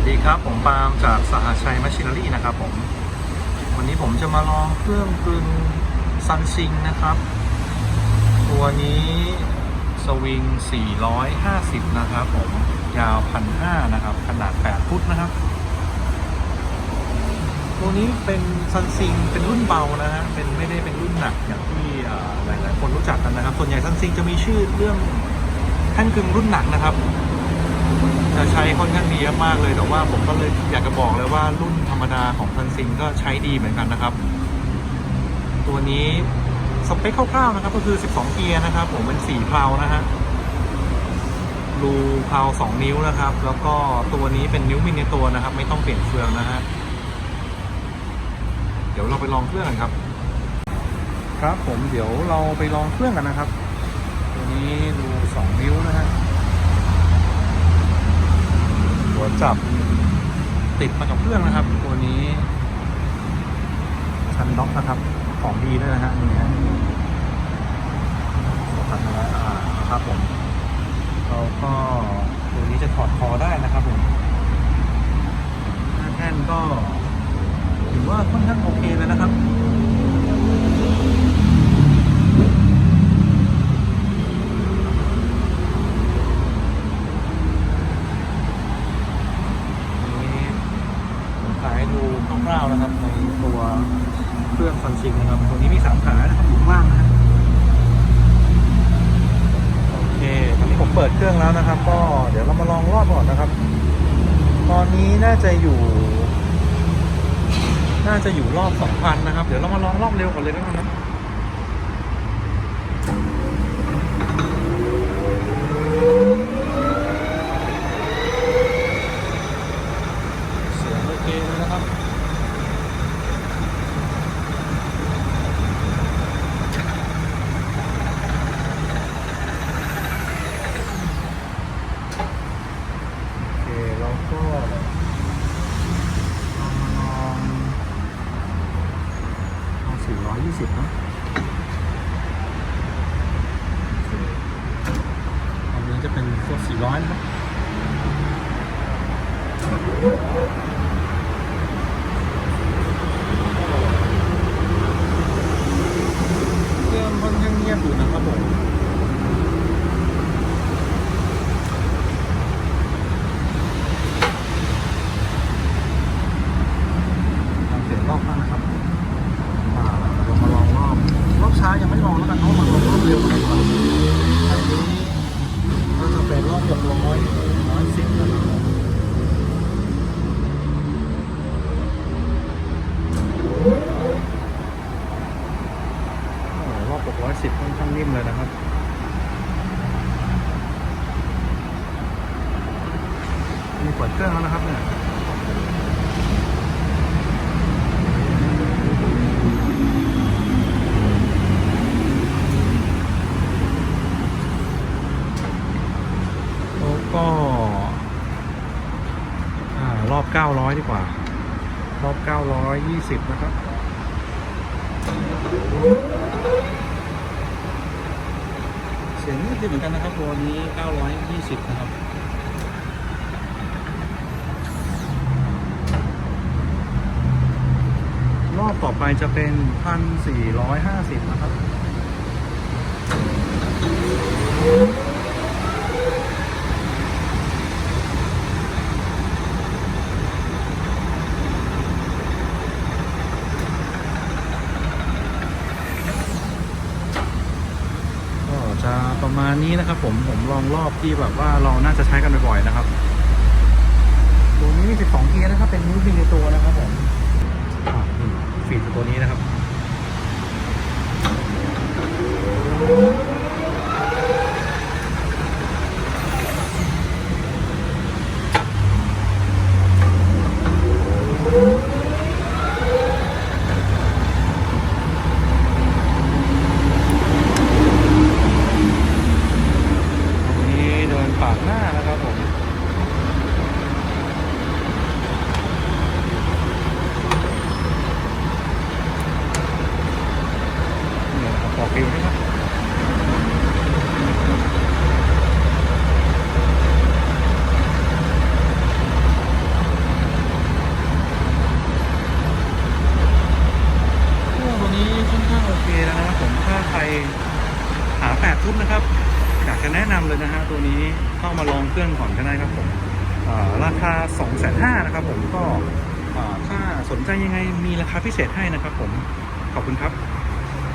สดีครับ ผมปาล์มจากสหชัยมัชชิน n รี่นะครับผม วันนี้ผมจะมาลองเครื่องกลึงซันซิงนะครับ ตัวนี้สวิง 450 นะครับผม ยาว 1,500 นะครับ ขนาด 8 ฟุตนะครับ ตัวนี้เป็นซันซิง เป็นรุ่นเบานะฮะ เป็นไม่ได้เป็นรุ่นหนักอย่างที่อ่าหลาย ๆ คนรู้จักกันนะครับ ส่วนใหญ่ซันซิงจะมีชื่อเรื่องแท่นกลึงรุ่นหนักนะครับ จะใช้ค่อนข้างดีมากเลย แต่ว่าผมก็เลยอยากจะบอกเลยว่ารุ่นธรรมดาของซันซิงก็ใช้ดีเหมือนกันนะครับ ตัวนี้สเปคคร่าวๆนะครับ ก็คือ 12 เกียร์นะครับ ผมเป็น4เพลานะฮะรูเพลา2นิ้วนะครับ แล้วก็ตัวนี้เป็นนิ้วมินิตัวนะครับ ไม่ต้องเปลี่ยนเฟืองนะฮะเดี๋ยวเราไปลองเครื่องกันครับ ครับผมเดี๋ยวเราไปลองเครื่องกันนะครับ ตัวนี้รู2นิ้วนะฮะ หัวจับ ติดมากับเครื่องนะครับ ตัวนี้ชันด็อกนะครับ ของดีด้วยนะฮะนี่ฮะพันละอ่าครับผมเราก็ตัวนี้จะถอดคอได้นะครับผมหน้าแท่นก็ถือว่าค่อนข้างโอเคเลยนะครับ นี้ผมขายให้ดูค ร่าวๆนะครับ ในตัวเครื่องฟันซิงนะครับ ตัวนี้มีสามขานะครับอยู่ข้างล่างนะโอเคตอนนี้ผมเปิดเครื่องแล้วนะครับ ก็เดี๋ยวเรามาลองรอบก่อนนะครับ ตอนนี้น่าจะอยู่ น่าจะอยู่รอบสองพันนะครับ เดี๋ยวเรามาลองรอบเร็วก่อนเลยนะครับเสียงโอเคเลยนะครับ โอเค เราก็ลองมาลองลองสี่ ร้อยยี่สิบนะอันนี้จะเป็นตัวสี่ร้อยนะครับ เครื่องค่อนข้างเงียบอยู่นะครับผมลองเปลี่ยนรอบบ้างนะครับอ่าเรามาลองรอบ รอบช้ายังไม่ลองแล้วกันเนาะมาลองรอบเร็วกันก่อนอันนี้ก็จะเป็นรอบหกร้อยร้อยสิบนะครับผมโอ้โหรอบหกร้อยสิบค่อนข้างนิ่มเลยนะครับ มี เครื่องแล้วนะครับเนี่ยแล้วก็รอบ 900 ดีกว่า รอบ 920 นะครับเสียงนิดเดียวเหมือนกันนะครับตัวนี้ 920 นะครับ รอบต่อไปจะเป็น1,450นะครับก็จะประมาณนี้นะครับผมผมลองรอบที่แบบว่าเราน่าจะใช้กันบ่อยๆนะครับ ตัวนี้มี 12 เกียร์นะครับ เป็นนิ้วบินในตัวนะครับผมอ่า ฟีดตัวนี้นะครับตรงนี้เดินปาดหน้านะครับผม ฟิวับนี้ค่อนข้างโอเคแล้วนะครับผมถ้าใครหาแปดทุบนะครับอยากจะแนะนำเลยนะฮะตัวนี้เข้ามาลองเครื่องก่อนก็ได้ครับผมราคา 2 5 0 0 0นะครับผมก็ถ้าสนใจยังไงมีราคาพิเศษให้นะครับผม ขอบคุณครับ